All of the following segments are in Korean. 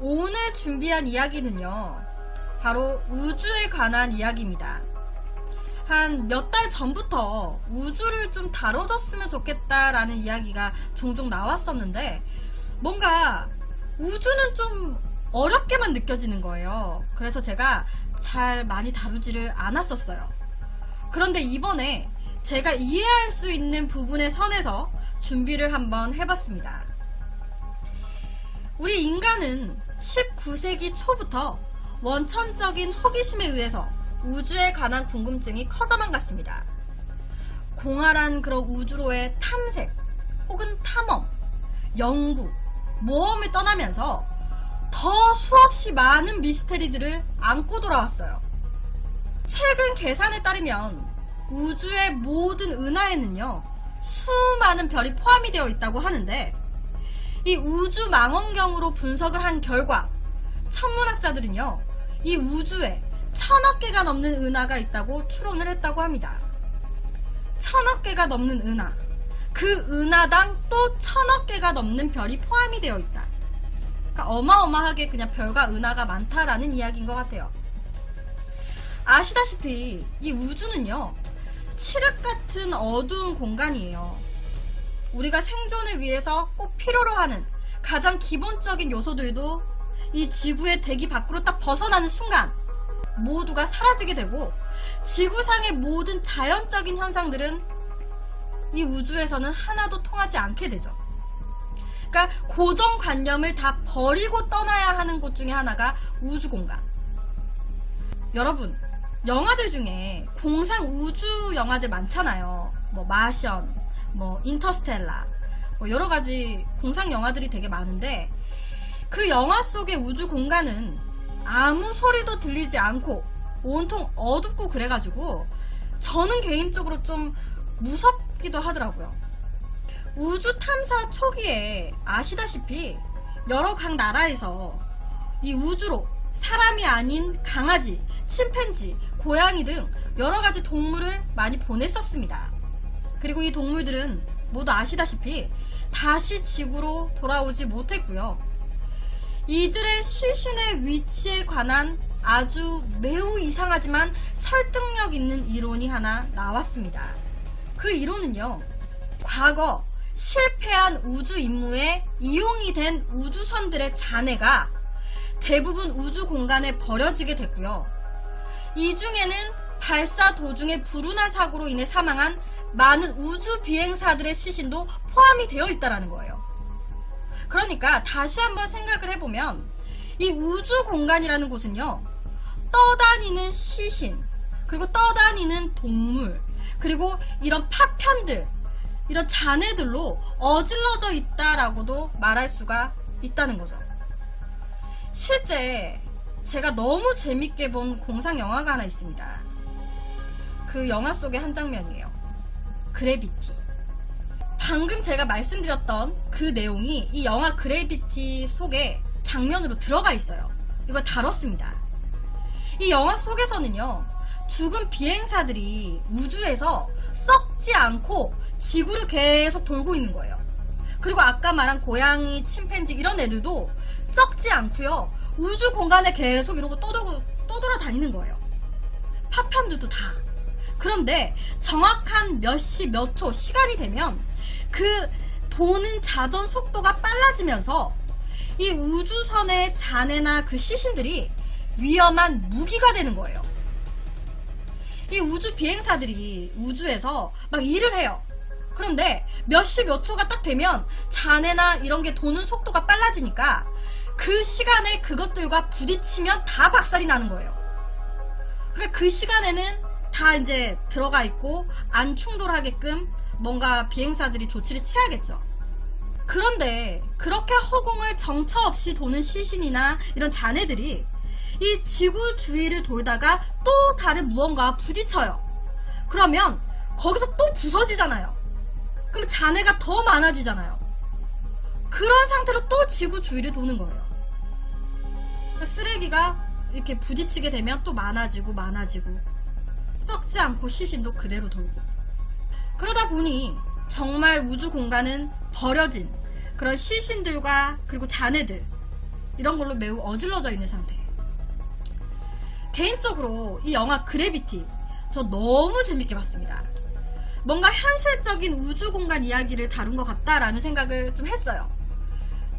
오늘 준비한 이야기는요. 바로 우주에 관한 이야기입니다. 한 몇 달 전부터 우주를 좀 다뤄줬으면 좋겠다라는 이야기가 종종 나왔었는데 뭔가 우주는 좀 어렵게만 느껴지는 거예요. 그래서 제가 잘 많이 다루지를 않았었어요. 그런데 이번에 제가 이해할 수 있는 부분의 선에서 준비를 한번 해봤습니다. 우리 인간은 19세기 초부터 원천적인 호기심에 의해서 우주에 관한 궁금증이 커져만 갔습니다. 공활한 그런 우주로의 탐색, 혹은 탐험, 연구, 모험을 떠나면서 더 수없이 많은 미스테리들을 안고 돌아왔어요. 최근 계산에 따르면 우주의 모든 은하에는요, 수많은 별이 포함이 되어 있다고 하는데, 이 우주 망원경으로 분석을 한 결과, 천문학자들은요, 이 우주에 천억 개가 넘는 은하가 있다고 추론을 했다고 합니다. 천억 개가 넘는 은하. 그 은하당 또 천억 개가 넘는 별이 포함이 되어 있다. 그러니까 어마어마하게 그냥 별과 은하가 많다라는 이야기인 것 같아요. 아시다시피 이 우주는요, 칠흑 같은 어두운 공간이에요. 우리가 생존을 위해서 꼭 필요로 하는 가장 기본적인 요소들도 이 지구의 대기 밖으로 딱 벗어나는 순간 모두가 사라지게 되고 지구상의 모든 자연적인 현상들은 이 우주에서는 하나도 통하지 않게 되죠. 그러니까 고정관념을 다 버리고 떠나야 하는 곳 중에 하나가 우주 공간. 여러분, 영화들 중에 공상 우주 영화들 많잖아요. 뭐 마션, 뭐 인터스텔라, 뭐 여러 가지 공상 영화들이 되게 많은데 그 영화 속의 우주 공간은 아무 소리도 들리지 않고 온통 어둡고 그래가지고 저는 개인적으로 좀 무섭기도 하더라고요. 우주 탐사 초기에 아시다시피 여러 각 나라에서 이 우주로 사람이 아닌 강아지, 침팬지, 고양이 등 여러 가지 동물을 많이 보냈었습니다. 그리고 이 동물들은 모두 아시다시피 다시 지구로 돌아오지 못했고요. 이들의 시신의 위치에 관한 아주 매우 이상하지만 설득력 있는 이론이 하나 나왔습니다. 그 이론은요, 과거 실패한 우주 임무에 이용이 된 우주선들의 잔해가 대부분 우주 공간에 버려지게 됐고요. 이 중에는 발사 도중에 불운한 사고로 인해 사망한 많은 우주 비행사들의 시신도 포함이 되어 있다라는 거예요. 그러니까 다시 한번 생각을 해보면 이 우주 공간이라는 곳은요. 떠다니는 시신, 그리고 떠다니는 동물, 그리고 이런 파편들, 이런 잔해들로 어질러져 있다라고도 말할 수가 있다는 거죠. 실제 제가 너무 재밌게 본 공상 영화가 하나 있습니다. 그 영화 속의 한 장면이에요. 그래비티. 방금 제가 말씀드렸던 그 내용이 이 영화 그래비티 속에 장면으로 들어가 있어요. 이걸 다뤘습니다. 이 영화 속에서는요, 죽은 비행사들이 우주에서 썩지 않고 지구를 계속 돌고 있는 거예요. 그리고 아까 말한 고양이, 침팬지 이런 애들도 썩지 않고요. 우주 공간에 계속 이러고 떠돌고 떠돌아 다니는 거예요. 파편들도 다. 그런데 정확한 몇 시 몇 초 시간이 되면 그 도는 자전 속도가 빨라지면서 이 우주선의 잔해나 그 시신들이 위험한 무기가 되는 거예요. 이 우주 비행사들이 우주에서 막 일을 해요. 그런데 몇 시 몇 초가 딱 되면 잔해나 이런 게 도는 속도가 빨라지니까 그 시간에 그것들과 부딪히면 다 박살이 나는 거예요. 그러니까 그 시간에는 다 이제 들어가 있고 안 충돌하게끔 뭔가 비행사들이 조치를 취하겠죠. 그런데 그렇게 허공을 정처 없이 도는 시신이나 이런 잔해들이 이 지구 주위를 돌다가 또 다른 무언가와 부딪혀요. 그러면 거기서 또 부서지잖아요. 그럼 잔해가 더 많아지잖아요. 그런 상태로 또 지구 주위를 도는 거예요. 쓰레기가 이렇게 부딪히게 되면 또 많아지고 많아지고 썩지 않고 시신도 그대로 돌고 그러다 보니 정말 우주 공간은 버려진 그런 시신들과 그리고 잔해들 이런 걸로 매우 어질러져 있는 상태. 개인적으로 이 영화 그래비티 저 너무 재밌게 봤습니다. 뭔가 현실적인 우주 공간 이야기를 다룬 것 같다라는 생각을 좀 했어요.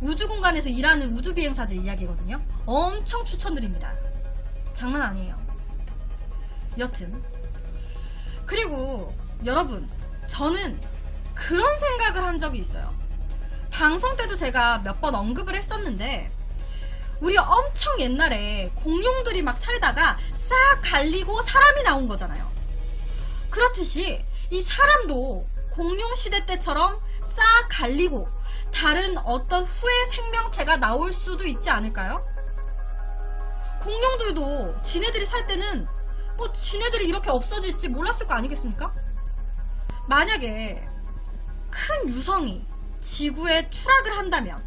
우주 공간에서 일하는 우주 비행사들 이야기거든요. 엄청 추천드립니다. 장난 아니에요. 여튼. 그리고 여러분, 저는 그런 생각을 한 적이 있어요. 방송 때도 제가 몇 번 언급을 했었는데, 우리 엄청 옛날에 공룡들이 막 살다가 싹 갈리고 사람이 나온 거잖아요. 그렇듯이 이 사람도 공룡 시대 때처럼 싹 갈리고 다른 어떤 후의 생명체가 나올 수도 있지 않을까요? 공룡들도 지네들이 살 때는 뭐 지네들이 이렇게 없어질지 몰랐을 거 아니겠습니까? 만약에 큰 유성이 지구에 추락을 한다면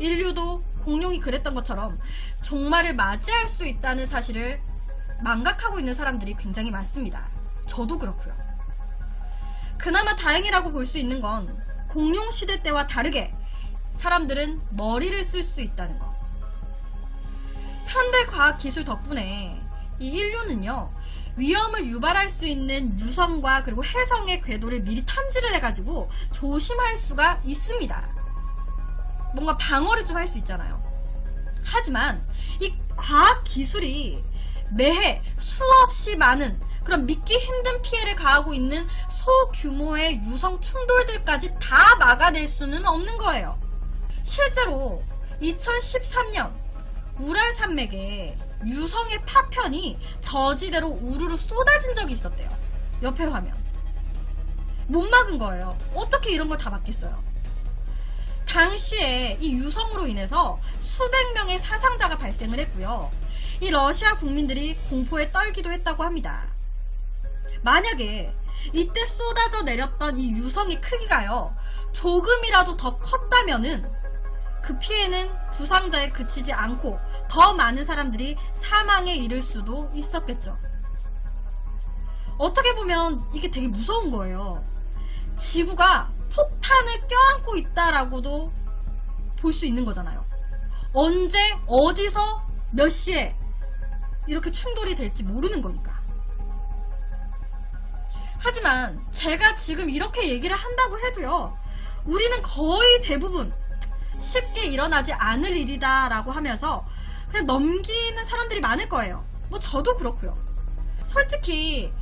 인류도 공룡이 그랬던 것처럼 종말을 맞이할 수 있다는 사실을 망각하고 있는 사람들이 굉장히 많습니다. 저도 그렇고요. 그나마 다행이라고 볼 수 있는 건 공룡 시대 때와 다르게 사람들은 머리를 쓸 수 있다는 것. 현대 과학 기술 덕분에 이 인류는요, 위험을 유발할 수 있는 유성과 그리고 해성의 궤도를 미리 탐지를 해가지고 조심할 수가 있습니다. 뭔가 방어를 좀 할 수 있잖아요. 하지만 이 과학 기술이 매해 수없이 많은 그런 믿기 힘든 피해를 가하고 있는 소규모의 유성 충돌들까지 다 막아낼 수는 없는 거예요. 실제로 2013년 우랄 산맥에 유성의 파편이 저지대로 우르르 쏟아진 적이 있었대요. 옆에 화면. 못 막은 거예요. 어떻게 이런 걸 다 막겠어요? 당시에 이 유성으로 인해서 수백 명의 사상자가 발생을 했고요. 이 러시아 국민들이 공포에 떨기도 했다고 합니다. 만약에 이때 쏟아져 내렸던 이 유성의 크기가요, 조금이라도 더 컸다면은 그 피해는 부상자에 그치지 않고 더 많은 사람들이 사망에 이를 수도 있었겠죠. 어떻게 보면 이게 되게 무서운 거예요. 지구가 폭탄을 껴안고 있다라고도 볼 수 있는 거잖아요. 언제, 어디서, 몇 시에 이렇게 충돌이 될지 모르는 거니까. 하지만 제가 지금 이렇게 얘기를 한다고 해도요, 우리는 거의 대부분 쉽게 일어나지 않을 일이다라고 하면서 그냥 넘기는 사람들이 많을 거예요. 뭐 저도 그렇고요. 솔직히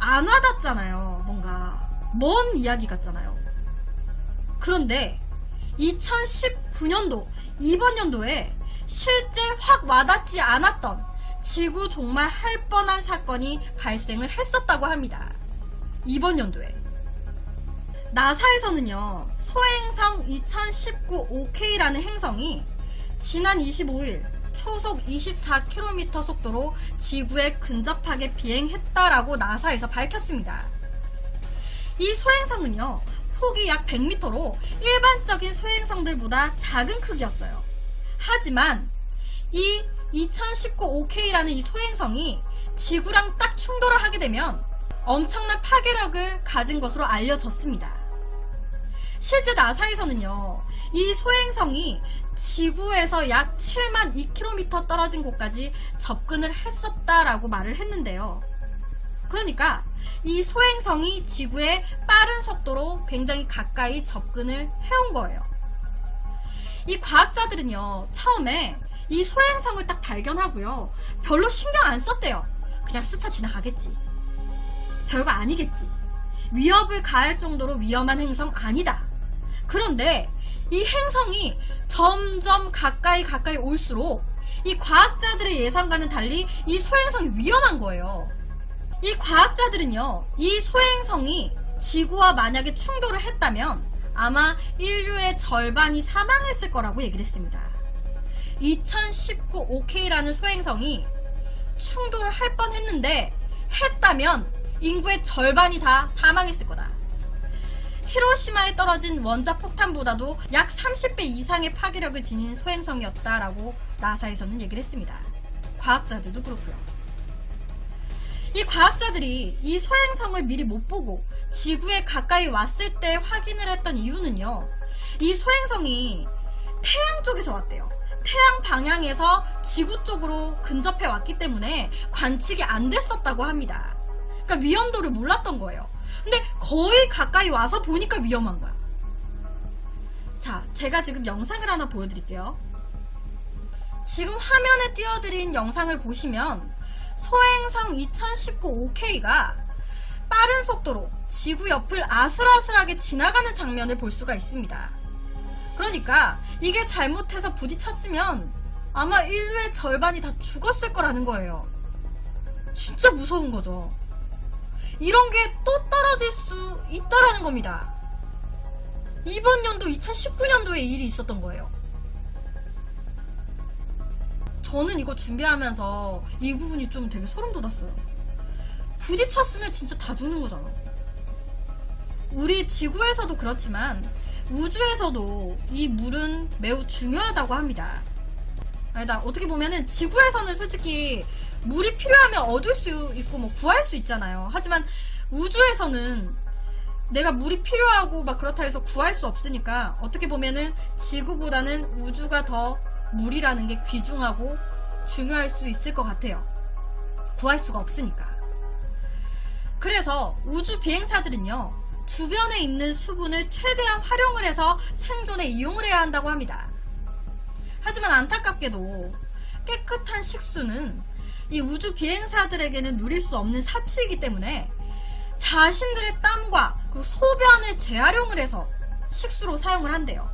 안 와닿잖아요. 뭔가 먼 이야기 같잖아요. 그런데 2019년도 이번 연도에 실제 확 와닿지 않았던 지구 정말 할 뻔한 사건이 발생을 했었다고 합니다. 이번 연도에 나사에서는요 소행성 2019 OK라는 행성이 지난 25일 초속 24km 속도로 지구에 근접하게 비행했다라고 나사에서 밝혔습니다. 이 소행성은요 폭이 약 100m로 일반적인 소행성들보다 작은 크기였어요. 하지만 이 2019 OK라는 이 소행성이 지구랑 딱 충돌을 하게 되면 엄청난 파괴력을 가진 것으로 알려졌습니다. 실제 나사에서는요, 이 소행성이 지구에서 약 7만 2km 떨어진 곳까지 접근을 했었다라고 말을 했는데요. 그러니까 이 소행성이 지구에 빠른 속도로 굉장히 가까이 접근을 해온 거예요. 이 과학자들은요, 처음에 이 소행성을 딱 발견하고요, 별로 신경 안 썼대요. 그냥 스쳐 지나가겠지. 별거 아니겠지. 위협을 가할 정도로 위험한 행성 아니다. 그런데 이 행성이 점점 가까이 가까이 올수록 이 과학자들의 예상과는 달리 이 소행성이 위험한 거예요. 이 과학자들은요, 이 소행성이 지구와 만약에 충돌을 했다면 아마 인류의 절반이 사망했을 거라고 얘기를 했습니다. 2019 OK라는 소행성이 충돌을 할 뻔 했는데 했다면 인구의 절반이 다 사망했을 거다. 히로시마에 떨어진 원자 폭탄보다도 약 30배 이상의 파괴력을 지닌 소행성이었다라고 나사에서는 얘기를 했습니다. 과학자들도 그렇고요. 이 과학자들이 이 소행성을 미리 못 보고 지구에 가까이 왔을 때 확인을 했던 이유는요. 이 소행성이 태양 쪽에서 왔대요. 태양 방향에서 지구 쪽으로 근접해 왔기 때문에 관측이 안 됐었다고 합니다. 그러니까 위험도를 몰랐던 거예요. 근데 거의 가까이 와서 보니까 위험한 거야. 자, 제가 지금 영상을 하나 보여드릴게요. 지금 화면에 띄워드린 영상을 보시면 소행성 2019 OK가 빠른 속도로 지구 옆을 아슬아슬하게 지나가는 장면을 볼 수가 있습니다. 그러니까 이게 잘못해서 부딪혔으면 아마 인류의 절반이 다 죽었을 거라는 거예요. 진짜 무서운 거죠. 이런 게 또 떨어질 수 있다라는 겁니다. 이번 연도 2019년도에 일이 있었던 거예요. 저는 이거 준비하면서 이 부분이 좀 되게 소름 돋았어요. 부딪혔으면 진짜 다 죽는 거잖아. 우리 지구에서도 그렇지만 우주에서도 이 물은 매우 중요하다고 합니다. 아니다. 어떻게 보면은 지구에서는 솔직히 물이 필요하면 얻을 수 있고 뭐 구할 수 있잖아요. 하지만 우주에서는 내가 물이 필요하고 막 그렇다 해서 구할 수 없으니까 어떻게 보면은 지구보다는 우주가 더 물이라는 게 귀중하고 중요할 수 있을 것 같아요. 구할 수가 없으니까. 그래서 우주 비행사들은요, 주변에 있는 수분을 최대한 활용을 해서 생존에 이용을 해야 한다고 합니다. 하지만 안타깝게도 깨끗한 식수는 이 우주 비행사들에게는 누릴 수 없는 사치이기 때문에 자신들의 땀과 그 소변을 재활용을 해서 식수로 사용을 한대요.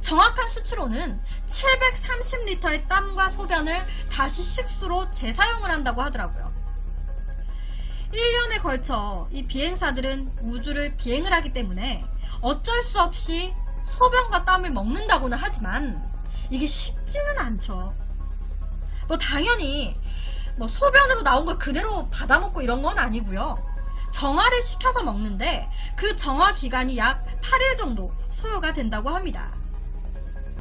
정확한 수치로는 730리터의 땀과 소변을 다시 식수로 재사용을 한다고 하더라고요. 1년에 걸쳐 이 비행사들은 우주를 비행을 하기 때문에 어쩔 수 없이 소변과 땀을 먹는다고는 하지만 이게 쉽지는 않죠. 뭐 당연히 뭐 소변으로 나온 걸 그대로 받아먹고 이런 건 아니고요. 정화를 시켜서 먹는데 그 정화 기간이 약 8일 정도 소요가 된다고 합니다.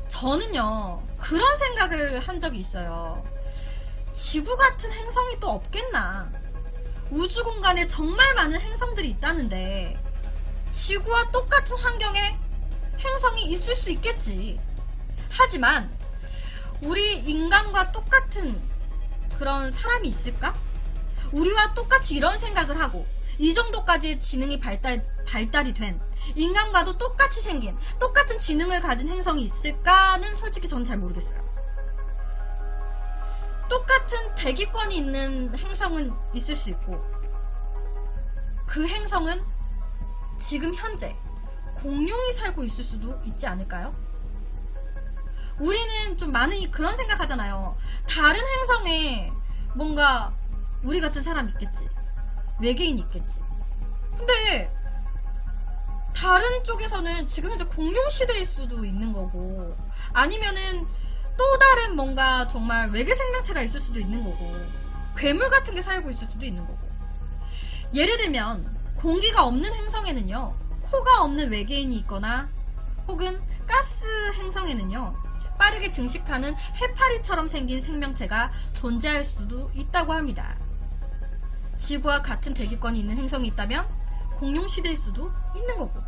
저는요, 그런 생각을 한 적이 있어요. 지구 같은 행성이 또 없겠나? 우주 공간에 정말 많은 행성들이 있다는데, 지구와 똑같은 환경에 행성이 있을 수 있겠지. 하지만, 우리 인간과 똑같은 그런 사람이 있을까? 우리와 똑같이 이런 생각을 하고, 이 정도까지 지능이 발달, 발달이 된 인간과도 똑같이 생긴 똑같은 지능을 가진 행성이 있을까는 솔직히 저는 잘 모르겠어요. 똑같은 대기권이 있는 행성은 있을 수 있고 그 행성은 지금 현재 공룡이 살고 있을 수도 있지 않을까요? 우리는 좀 많이 그런 생각하잖아요. 다른 행성에 뭔가 우리 같은 사람 있겠지. 외계인 있겠지. 근데 다른 쪽에서는 지금 현재 공룡 시대일 수도 있는 거고 아니면은 또 다른 뭔가 정말 외계 생명체가 있을 수도 있는 거고 괴물 같은 게 살고 있을 수도 있는 거고 예를 들면 공기가 없는 행성에는요 코가 없는 외계인이 있거나 혹은 가스 행성에는요 빠르게 증식하는 해파리처럼 생긴 생명체가 존재할 수도 있다고 합니다. 지구와 같은 대기권이 있는 행성이 있다면 공룡 시대일 수도 있는 거고.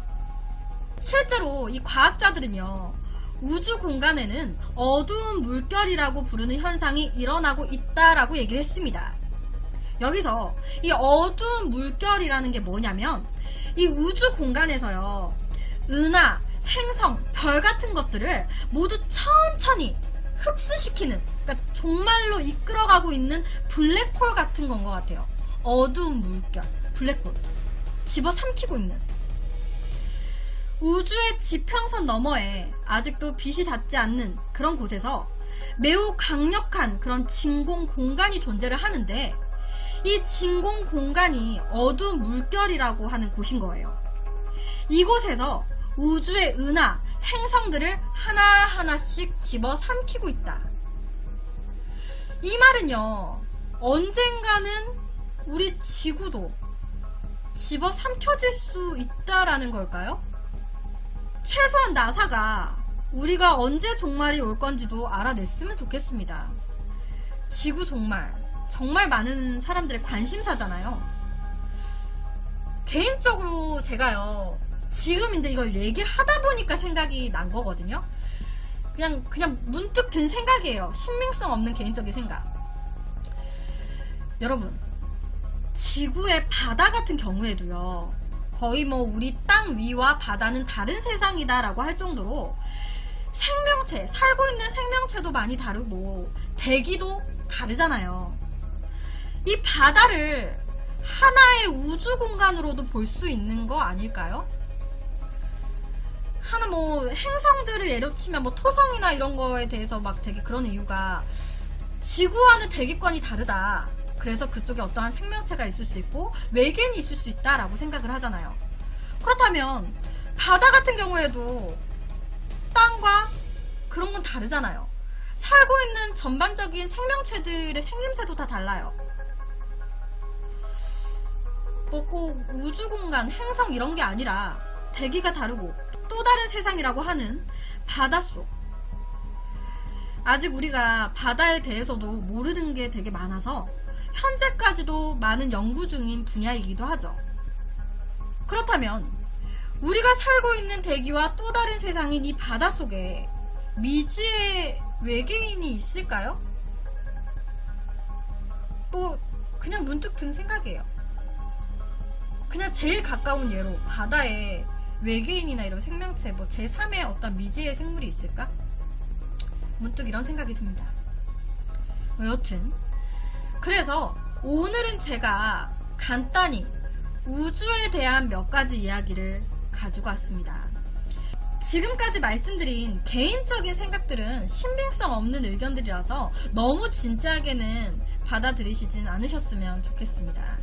실제로 이 과학자들은요, 우주 공간에는 어두운 물결이라고 부르는 현상이 일어나고 있다라고 얘기를 했습니다. 여기서 이 어두운 물결이라는 게 뭐냐면, 이 우주 공간에서요, 은하, 행성, 별 같은 것들을 모두 천천히 흡수시키는, 그러니까 정말로 이끌어가고 있는 블랙홀 같은 건 것 같아요. 어두운 물결, 블랙홀. 집어 삼키고 있는. 우주의 지평선 너머에 아직도 빛이 닿지 않는 그런 곳에서 매우 강력한 그런 진공 공간이 존재를 하는데 이 진공 공간이 어두운 물결이라고 하는 곳인 거예요. 이곳에서 우주의 은하, 행성들을 하나하나씩 집어 삼키고 있다. 이 말은요, 언젠가는 우리 지구도 집어 삼켜질 수 있다라는 걸까요? 최소한 나사가 우리가 언제 종말이 올 건지도 알아냈으면 좋겠습니다. 지구 종말, 정말 많은 사람들의 관심사잖아요. 개인적으로 제가요, 지금 이제 이걸 얘기를 하다 보니까 생각이 난 거거든요. 그냥 그냥 문득 든 생각이에요. 신빙성 없는 개인적인 생각. 여러분, 지구의 바다 같은 경우에도요. 거의 뭐 우리 땅 위와 바다는 다른 세상이다라고 할 정도로 생명체, 살고 있는 생명체도 많이 다르고 대기도 다르잖아요. 이 바다를 하나의 우주 공간으로도 볼 수 있는 거 아닐까요? 하나 뭐 행성들을 예로 치면 뭐 토성이나 이런 거에 대해서 막 되게 그런 이유가 지구와는 대기권이 다르다. 그래서 그쪽에 어떠한 생명체가 있을 수 있고 외계인이 있을 수 있다라고 생각을 하잖아요. 그렇다면 바다 같은 경우에도 땅과 그런 건 다르잖아요. 살고 있는 전반적인 생명체들의 생김새도 다 달라요. 뭐꼭 우주 공간, 행성 이런 게 아니라 대기가 다르고 또 다른 세상이라고 하는 바닷속. 아직 우리가 바다에 대해서도 모르는 게 되게 많아서 현재까지도 많은 연구 중인 분야이기도 하죠. 그렇다면 우리가 살고 있는 대기와 또 다른 세상인 이 바다 속에 미지의 외계인이 있을까요? 뭐 그냥 문득 든 생각이에요. 그냥 제일 가까운 예로 바다에 외계인이나 이런 생명체 뭐 제3의 어떤 미지의 생물이 있을까? 문득 이런 생각이 듭니다. 뭐 여튼 그래서 오늘은 제가 간단히 우주에 대한 몇 가지 이야기를 가지고 왔습니다. 지금까지 말씀드린 개인적인 생각들은 신빙성 없는 의견들이라서 너무 진지하게는 받아들이시진 않으셨으면 좋겠습니다.